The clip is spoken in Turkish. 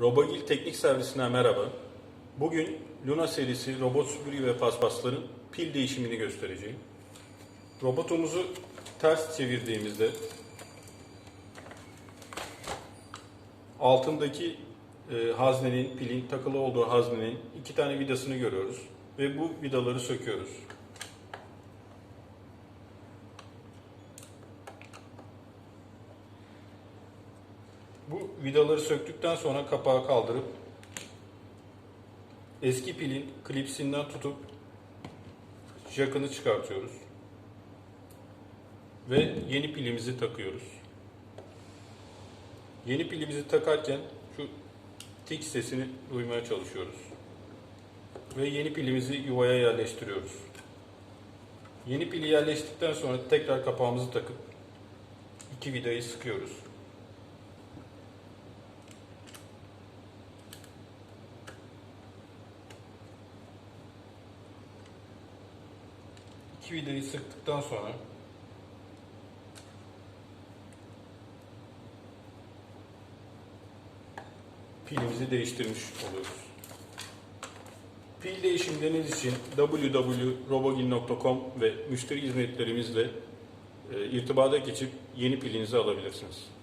Robagil Teknik Servisinden merhaba. Bugün Luna serisi robot süpürge ve paspasların pil değişimini göstereceğim. Robotumuzu ters çevirdiğimizde altındaki e, haznenin, pilin takılı olduğu haznenin iki tane vidasını görüyoruz ve bu vidaları söküyoruz. Bu vidaları söktükten sonra kapağı kaldırıp eski pilin klipsinden tutup jakını çıkartıyoruz. Ve yeni pilimizi takıyoruz. Yeni pilimizi takarken şu tik sesini duymaya çalışıyoruz. Ve yeni pilimizi yuvaya yerleştiriyoruz. Yeni pili yerleştikten sonra tekrar kapağımızı takıp iki vidayı sıkıyoruz. İki vidayı sıktıktan sonra pilimizi değiştirmiş oluyoruz. Pil değişimleriniz için www.robogil.com ve müşteri hizmetlerimizle e, irtibata geçip yeni pilinizi alabilirsiniz.